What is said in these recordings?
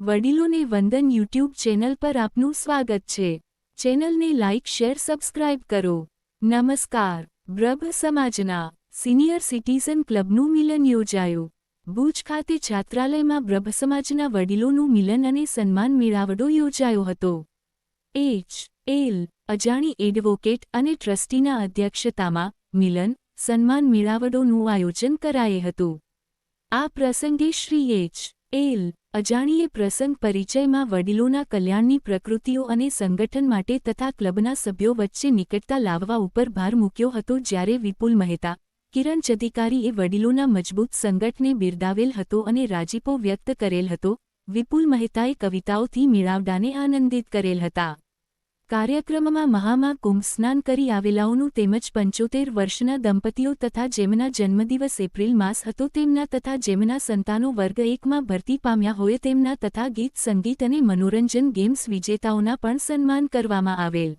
વડીલોને વંદન YouTube channel પર આપનું સ્વાગત છે. ચેનલને લાઇક શેર, સબસ્ક્રાઇબ કરો. નમસ્કાર. બ્રભ સમાજના સિનિયર સિટીઝન ક્લબનું મિલન યોજાયું. ભુજ ખાતે છાત્રાલયમાં બ્રભ સમાજના વડીલોનું મિલન અને સન્માન મેળાવડો યોજાયો હતો. એચ. એલ. અજાણી એડવોકેટ અને ટ્રસ્ટીના અધ્યક્ષતામાં મિલન, સન્માન મેળાવડોનું આયોજન કરાયે હતું. આ પ્રસંગે શ્રી એચ. એલ. અજાણીએ પ્રસંગ પરિચયમાં વડીલોના કલ્યાણની પ્રકૃતિઓ અને સંગઠન માટે તથા ક્લબના સભ્યો વચ્ચે નિકટતા લાવવા ઉપર ભાર મૂક્યો હતો જ્યારે વિપુલ મહેતા, કિરણ ચધિકારીએ વડીલોના મજબૂત સંગઠને બિરદાવેલ હતો અને રાજીપો વ્યક્ત કરેલ હતો. વિપુલ મહેતાએ કવિતાઓથી મેળાવડાને આનંદિત કરેલ હતા. કાર્યક્રમમાં મહામા સ્નાન કરી આવેલાઓનું તેમજ પંચોતેર વર્ષના દંપતીઓ તથા જેમના જન્મદિવસ એપ્રિલ માસ હતો તેમના તથા જેમના સંતાનો વર્ગ એકમાં ભરતી પામ્યા હોય તેમના તથા ગીત, સંગીત અને મનોરંજન ગેમ્સ વિજેતાઓના પણ સન્માન કરવામાં આવેલ.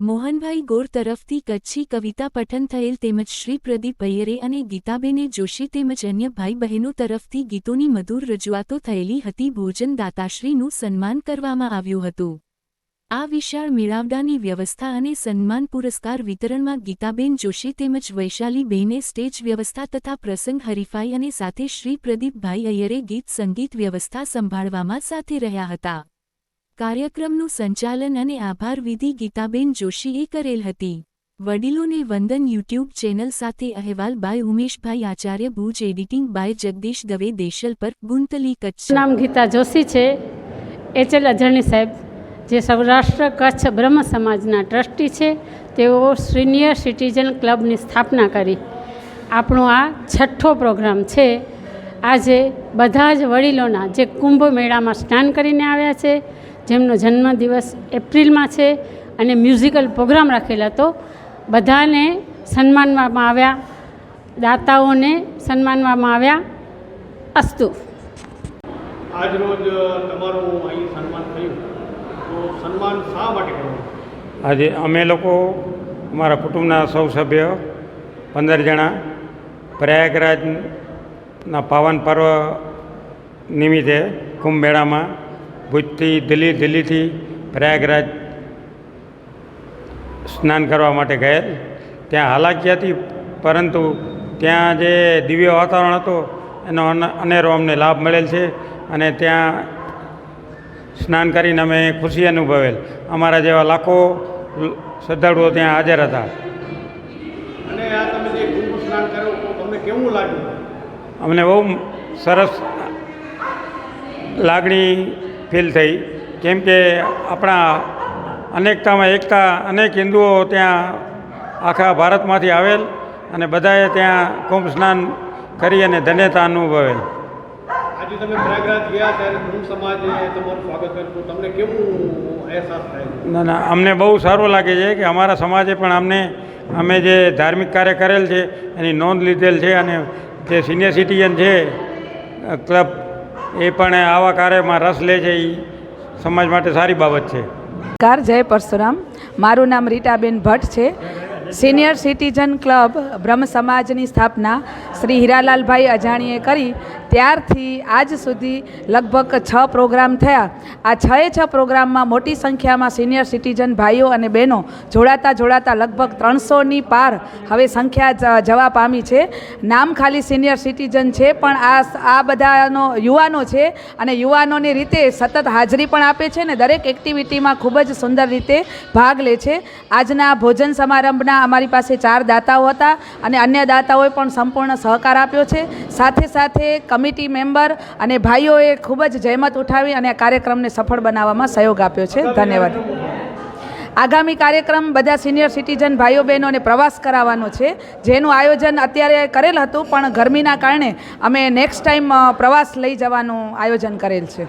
મોહનભાઈ ગોર તરફથી કચ્છી કવિતા પઠન થયેલ તેમજ શ્રી પ્રદીપ ભૈયરે અને ગીતાબેને જોશી તેમજ અન્ય ભાઈ બહેનો તરફથી ગીતોની મધુર રજૂઆતો થયેલી હતી. ભોજન દાતાશ્રીનું સન્માન કરવામાં આવ્યું હતું. આ વિશાળ મેળાવડાની વ્યવસ્થા અને સન્માન પુરસ્કાર વિતરણમાં ગીતાબેન જોશી તેમજ વૈશાલીબેને સ્ટેજ વ્યવસ્થા તથા પ્રસંગ હરીફાઈ અને સાથે શ્રી પ્રદીપભાઈ અય્યરે ગીત સંગીત વ્યવસ્થા સંભાળવામાં સાથે રહ્યા હતા. કાર્યક્રમનું સંચાલન અને આભાર વિધિ ગીતાબેન જોશીએ કરેલ હતી. વડીલોને વંદન યુટ્યુબ ચેનલ સાથે અહેવાલ by Umeshbhai Acharya Bhuj editing by Jagdish Dave Deshalpar Guntli Kutch. નામ ગીતા જોશી છે. એચએલ અજરણી સાહેબ. જે સૌરાષ્ટ્ર કચ્છ બ્રહ્મ સમાજના ટ્રસ્ટી છે, તેઓ સિનિયર સિટીઝન ક્લબની સ્થાપના કરી. આપણો આ છઠ્ઠો પ્રોગ્રામ છે. આજે બધા જ વડીલોના જે કુંભ મેળામાં સ્નાન કરીને આવ્યા છે, જેમનો જન્મદિવસ એપ્રિલમાં છે અને મ્યુઝિકલ પ્રોગ્રામ રાખેલા તો બધાને સન્માનવામાં આવ્યા, દાતાઓને સન્માનવામાં આવ્યા અસ્તુ. આજ રોજ તમારું અહીં સન્માન થયું તો સન્માન શા માટે કરવું? આજે અમે લોકો, અમારા કુટુંબના સૌ સભ્ય, પંદર જણા, પ્રયાગરાજના પાવન પર્વ નિમિત્તે કુંભ મેળામાં ભુજથી દિલ્હી, દિલ્હીથી પ્રયાગરાજ સ્નાન કરવા માટે ગયેલ. ત્યાં હાલાકી હતી, પરંતુ ત્યાં જે દિવ્ય વાતાવરણ હતો, એનો અનેરો અમને લાભ મળેલ છે અને ત્યાં સ્નાન કરીને અમે ખુશી અનુભવેલ. અમારા જેવા લાખો શ્રદ્ધાળુઓ ત્યાં હાજર હતા. અને આ તમે જે સ્નાન તમને કેવું લાગ્યું? અમને બહુ સરસ લાગણી ફીલ થઈ. કેમ કે આપણા અનેકતામાં એકતા અનેક હિન્દુઓ ત્યાં આખા ભારતમાંથી આવેલ અને બધાએ ત્યાં કુંભ સ્નાન કરી અને ધન્યતા અનુભવેલ. આજે તમે પ્રયાગરાજ ગયા ત્યારે કુંભ સમાજે તમારું સ્વાગત કર્યું તમને કેવું અહેસાસ થાય? ના ના અમને બહુ સારું લાગે છે કે અમારા સમાજે પણ અમને અમે જે ધાર્મિક કાર્ય કરેલ છે એની નોંધ લીધેલ છે અને જે સિનિયર સિટીઝન છે ક્લબ એ પણ આવા કાર્યમાં રસ લે છે એ સમાજ માટે સારી બાબત છે. કાર જય પરશુરામ. મારું નામ રીટાબેન ભટ્ટ છે. સિનિયર સિટીઝન ક્લબ બ્રહ્મ સમાજની સ્થાપના શ્રી હીરાલાલભાઈ અજાણીએ કરી. ત્યારથી આજ સુધી લગભગ છ પ્રોગ્રામ થયા. આ છએ છ પ્રોગ્રામમાં મોટી સંખ્યામાં સિનિયર સિટીઝન ભાઈઓ અને બહેનો જોડાતા જોડાતા લગભગ ત્રણસોની પાર હવે સંખ્યા જવા પામી છે. નામ ખાલી સિનિયર સિટીઝન છે, પણ આ આ બધાનો યુવાનો છે અને યુવાનોની રીતે સતત હાજરી પણ આપે છે ને દરેક એક્ટિવિટીમાં ખૂબ જ સુંદર રીતે ભાગ લે છે. આજના ભોજન સમારંભના અમારી પાસે ચાર દાતાઓ હતા અને અન્ય દાતાઓએ પણ સંપૂર્ણ સહકાર આપ્યો છે. સાથે સાથે કમિટી મેમ્બર અને ભાઈઓએ ખૂબ જ જહેમત ઉઠાવી અને આ કાર્યક્રમને સફળ બનાવવામાં સહયોગ આપ્યો છે. ધન્યવાદ. આગામી કાર્યક્રમ બધા સિનિયર સિટીઝન ભાઈઓ બહેનોને પ્રવાસ કરાવવાનો છે. જેનું આયોજન અત્યારે કરેલ હતું પણ ગરમીના કારણે અમે નેક્સ્ટ ટાઈમ પ્રવાસ લઈ જવાનું આયોજન કરેલ છે.